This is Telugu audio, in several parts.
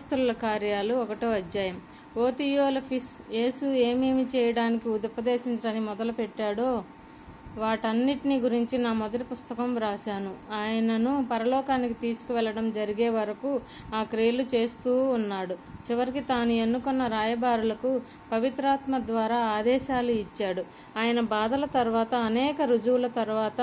అపోస్తలుల కార్యాలు ఒకటో అధ్యాయం. ఓతియోలఫిస్ యేసు ఏమేమి చేయడానికి ఉపదేశించడానికి మొదలుపెట్టాడో వాటన్నిటిని గురించి నా మొదటి పుస్తకం వ్రాశాను. ఆయనను పరలోకానికి తీసుకువెళ్ళడం జరిగే వరకు ఆ క్రియలు చేస్తూ ఉన్నాడు. చివరికి తాను ఎన్నుకున్న రాయబారులకు పవిత్రాత్మ ద్వారా ఆదేశాలు ఇచ్చాడు. ఆయన బాధల తర్వాత అనేక రుజువుల తర్వాత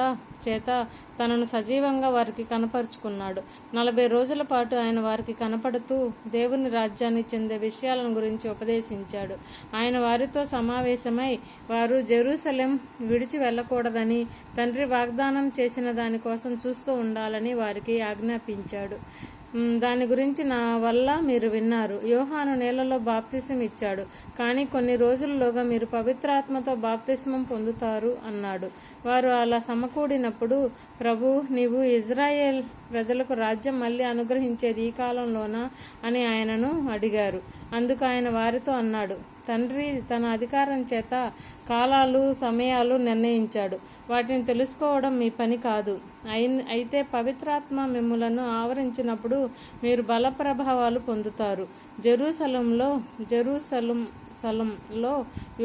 చేత తనను సజీవంగా వారికి కనపరుచుకున్నాడు. నలభై రోజుల పాటు ఆయన వారికి కనపడుతూ దేవుని రాజ్యాన్ని చెందే విషయాలను గురించి ఉపదేశించాడు. ఆయన వారితో సమావేశమై వారు జెరూసలేం విడిచి వెళ్ళకూడదని తండ్రి వాగ్దానం చేసిన దానికోసం చూస్తూ ఉండాలని వారికి ఆజ్ఞాపించాడు. దాని గురించి నా వల్ల మీరు విన్నారు. యోహాను నేలలో బాప్తిసం ఇచ్చాడు. కానీ కొన్ని రోజుల్లోగా మీరు పవిత్రాత్మతో బాప్తిస్మం పొందుతారు అన్నాడు. వారు అలా సమకూడినప్పుడు ప్రభు నీవు ఇజ్రాయేల్ ప్రజలకు రాజ్యం మళ్ళీ అనుగ్రహించేది ఈ కాలంలోనా అని ఆయనను అడిగారు. అందుకు ఆయన వారితో అన్నాడు తండ్రి తన అధికారం చేత కాలాలు సమయాలు నిర్ణయించాడు. వాటిని తెలుసుకోవడం మీ పని కాదు. అయితే పవిత్రాత్మ మిమ్ములను ఆవరించినప్పుడు మీరు బల ప్రభావాలు పొందుతారు. జెరూసలంలో జెరూసలం స్థలంలో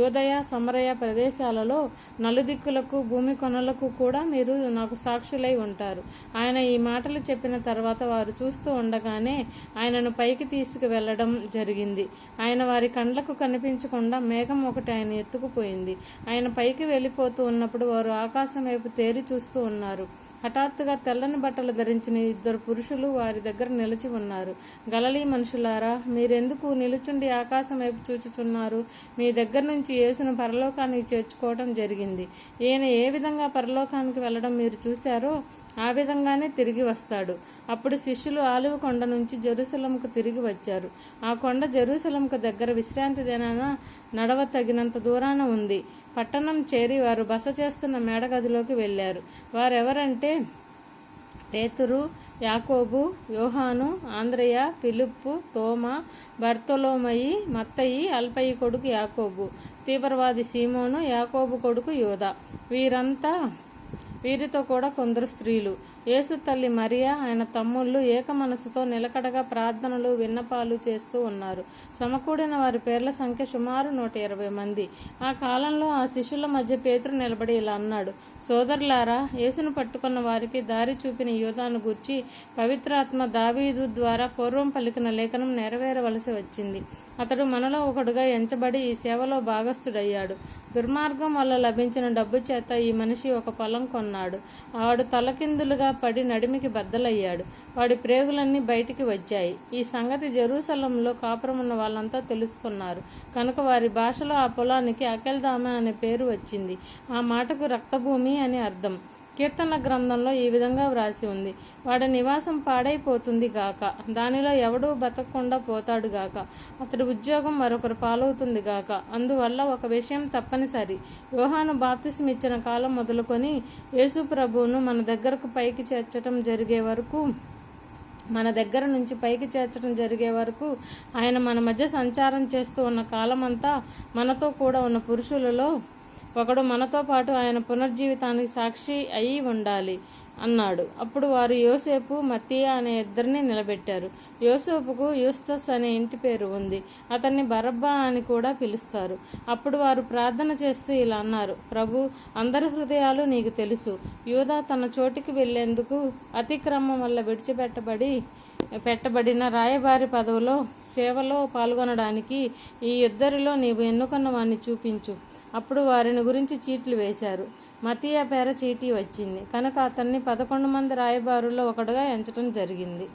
యోదయ సమరయ ప్రదేశాలలో నలుదిక్కులకు భూమి కొనలకు కూడా మీరు నాకు సాక్షులై ఉంటారు. ఆయన ఈ మాటలు చెప్పిన తర్వాత వారు చూస్తూ ఉండగానే ఆయనను పైకి తీసుకువెళ్ళడం జరిగింది. ఆయన వారి కండ్లకు కనిపించకుండా మేఘం ఒకటి ఆయన ఎత్తుకుపోయింది. ఆయన పైకి వెళ్ళిపోతూ ఉన్నప్పుడు వారు ఆకాశం వైపు తేరి చూస్తూ ఉన్నారు. హఠాత్తుగా తెల్లని బట్టలు ధరించిన ఇద్దరు పురుషులు వారి దగ్గర నిలిచి ఉన్నారు. గలలీ మనుషులారా మీరెందుకు నిలుచుండి ఆకాశం వైపు చూచుచున్నారు? మీ దగ్గర నుంచి యేసును పరలోకానికి చేర్చుకోవడం జరిగింది. ఈయన ఏ విధంగా పరలోకానికి వెళ్ళడం మీరు చూశారో ఆ విధంగానే తిరిగి వస్తాడు. అప్పుడు శిష్యులు ఆలివ కొండ నుంచి జెరూసలంకు తిరిగి వచ్చారు. ఆ కొండ జెరూసలంకు దగ్గర విశ్రాంతి దినాన నడవ తగినంత దూరాన ఉంది. పట్టణం చేరి వారు బస చేస్తున్న మేడగదిలోకి వెళ్ళారు. వారెవరంటే పేతురు యాకోబు యోహాను ఆంద్రయ పిలుప్పు తోమ బర్తొలోమయి మత్తయి అల్పయి కొడుకు యాకోబు తీవ్రవాది సీమోను యాకోబు కొడుకు యోధ వీరంతా వీరితో కూడా కొందరు స్త్రీలు. యేసు తల్లి మరియా ఆయన తమ్ముళ్ళు ఏక మనసుతో నిలకడగా ప్రార్థనలు విన్నపాలు చేస్తూ ఉన్నారు. సమకూడిన వారి పేర్ల సంఖ్య సుమారు నూట ఇరవై మంది. ఆ కాలంలో ఆ శిష్యుల మధ్య పేతురు నిలబడి ఇలా అన్నాడు సోదరులారా యేసును పట్టుకున్న వారికి దారి చూపిన యోధాను గూర్చి పవిత్రాత్మ దావీదు ద్వారా పూర్వం పలికిన లేఖనం నెరవేరవలసి వచ్చింది. అతడు మనలో ఒకడుగా ఎంచబడి ఈ సేవలో భాగస్థుడయ్యాడు. దుర్మార్గం వల్ల లభించిన డబ్బు చేత ఈ మనిషి ఒక పొలం కొన్నాడు. ఆడు తలకిందులుగా పడి నడిమికి బద్దలయ్యాడు. వాడి ప్రేగులన్నీ బయటికి వచ్చాయి. ఈ సంగతి జెరూసలంలో కాపురమున్న వాళ్ళంతా తెలుసుకున్నారు. కనుక వారి భాషలో ఆ పొలానికి అకెల్దామ అనే పేరు వచ్చింది. ఆ మాటకు రక్తభూమి అని అర్థం. కీర్తనల గ్రంథంలో ఈ విధంగా వ్రాసి ఉంది. వాడి నివాసం పాడైపోతుంది గాక. దానిలో ఎవడూ బతకకుండా పోతాడు గాక. అతడి ఉద్యోగం మరొకరు పాలవుతుంది గాక. అందువల్ల ఒక విషయం తప్పనిసరి. యోహాను బాప్తిసం ఇచ్చిన కాలం మొదలుకొని యేసు ప్రభువును మన దగ్గరకు పైకి చేర్చటం జరిగే వరకు మన దగ్గర నుంచి పైకి చేర్చడం జరిగే వరకు ఆయన మన మధ్య సంచారం చేస్తూ ఉన్న కాలమంతా మనతో కూడా ఉన్న పురుషులలో ఒకడు మనతో పాటు ఆయన పునర్జీవితానికి సాక్షి అయి ఉండాలి అన్నాడు. అప్పుడు వారు యోసేపు మతియా అనే ఇద్దరిని నిలబెట్టారు. యోసేపుకు యూస్తస్ అనే ఇంటి పేరు ఉంది. అతన్ని బరబ్బా అని కూడా పిలుస్తారు. అప్పుడు వారు ప్రార్థన చేస్తూ ఇలా అన్నారు ప్రభు అందరి హృదయాలు నీకు తెలుసు. యూదా తన చోటికి వెళ్ళేందుకు అతిక్రమం వల్ల విడిచిపెట్టబడి పెట్టబడిన రాయబారి పదవిలో సేవలో పాల్గొనడానికి ఈ ఇద్దరిలో నీవు ఎన్నుకున్న వాడిని చూపించు. అప్పుడు వారిని గురించి చీట్లు వేశారు. మతియా పేర చీటీ వచ్చింది. కనుక అతన్ని పదకొండు మంది రాయబారుల్లో ఒకడుగా ఎంచటం జరిగింది.